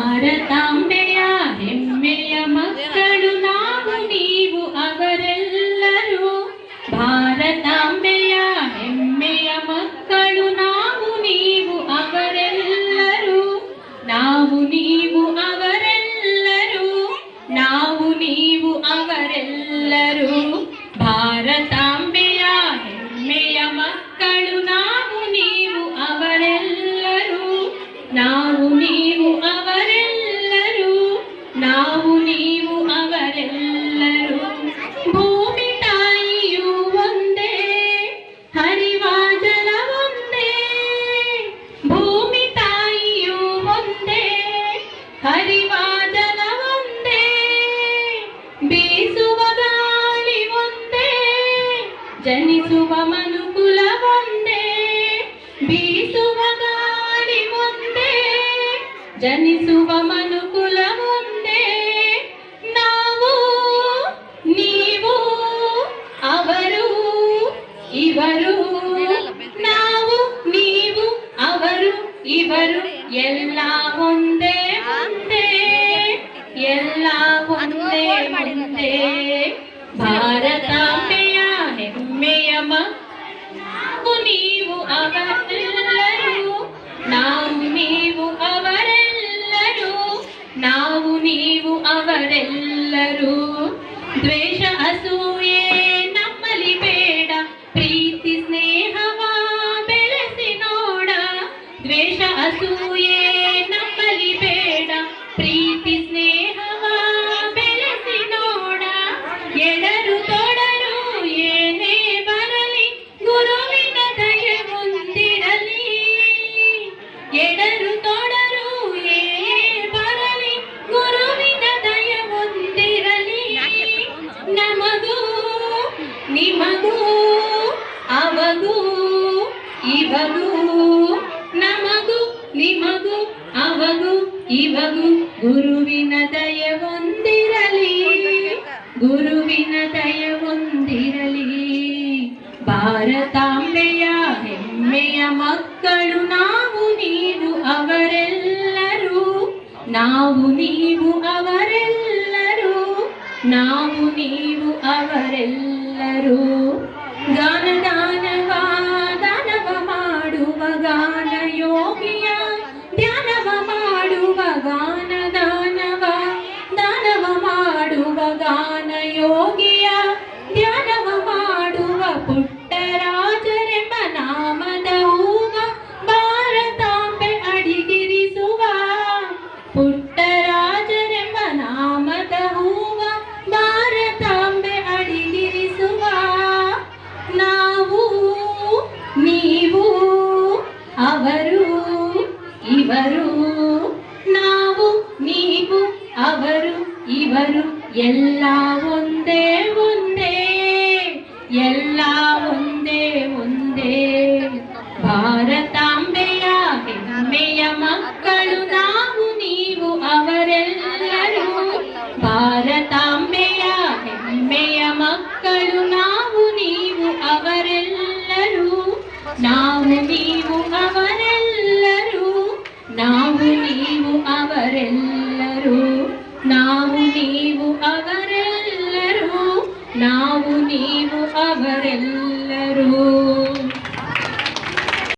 ಭಾರತಾಂಬೆಯ ಹೆಮ್ಮೆಯ ಮಕ್ಕಳು ನಾವು ನೀವು ಅವರೆಲ್ಲರೂ. ಭಾರತಾಂಬೆಯ ಹೆಮ್ಮೆಯ ಮಕ್ಕಳು ನಾವು ನೀವು ಅವರೆಲ್ಲರೂ. ನಾವು ನೀವು ಜನಿಸುವ ಮನುಕುಲ ಒಂದೇ ನಾವು, ನೀವು, ಅವರು, ಇವರು. ನಾವು, ನೀವು, ಅವರು, ಇವರು, ಎಲ್ಲ ಒಂದೇ ಒಂದೇ, ಎಲ್ಲ ಒಂದೇ ಒಂದೇ. ಭಾರತಾಂಬೆಯ ಹೆಮ್ಮೆಯ ದ್ವೇಷ ಅಸೂಯೆ ನಮ್ಮಲ್ಲಿ ಬೇಡ ಪ್ರೀತಿ ಸ್ನೇಹವ ಬೆಳೆಸಿ ನೋಡ ದ್ವೇಷ ಅಸೂಯೆ ನಮ್ಮಲ್ಲಿ ಬೇಡ ಪ್ರೀತಿ ಸ್ನೇಹವ ಬೆಳೆಸಿ ನೋಡ ಎಡರು ತೊಡರು ಏನೇ ಬರಲಿ ಗುರುವಿನ ದಯೆ ಹೊಂದಿರಲಿ ಎಡರು ಅವಗೂ ಇವಗೂ, ನಮಗೂ, ನಿಮಗೂ, ಅವಗೂ, ಇವಗೂ ಗುರುವಿನ ದಯ ಹೊಂದಿರಲಿ ಗುರುವಿನ ದಯ ಹೊಂದಿರಲಿ ಭಾರತಾಂಬೆಯ ಹೆಮ್ಮೆಯ ಮಕ್ಕಳು ನಾವು ನೀವು ಅವರೆಲ್ಲರೂ, ನಾವು, ನೀವು ಅವರೆಲ್ಲರೂ, ನಾವು, ನೀವು ಅವರೆಲ್ಲರೂ. ಗಾನದಾನವ ದಾನವ ಮಾಡುವ ಗಾನ ಯೋಗಿಯ. ಧ್ಯಾನವ ಮಾಡುವ ಗಾನ ದಾನವ ದಾನವ ಮಾಡುವ ಗಾನ ಯೋಗಿಯ. ಅವರು, ಇವರು, ನಾವು, ನೀವು, ಅವರು, ಇವರು, ಎಲ್ಲ ಒಂದೇ ಒಂದೇ, ಎಲ್ಲ ಒಂದೇ ಒಂದೇ. ಭಾರತಾಂಬೆಯ ಹೆಮ್ಮೆಯ ಮಕ್ಕಳು ನಾವು, ನೀವು, ಅವರೆಲ್ಲರೂ. ಭಾರತಾಂಬೆಯ ಹೆಮ್ಮೆಯ ಮಕ್ಕಳು ನಾವು, ನೀವು, ಅವರೆಲ್ಲರೂ. ನಾವು, ನೀವು ನಾವು ನೀವು ಅವರೆಲ್ಲರೂ.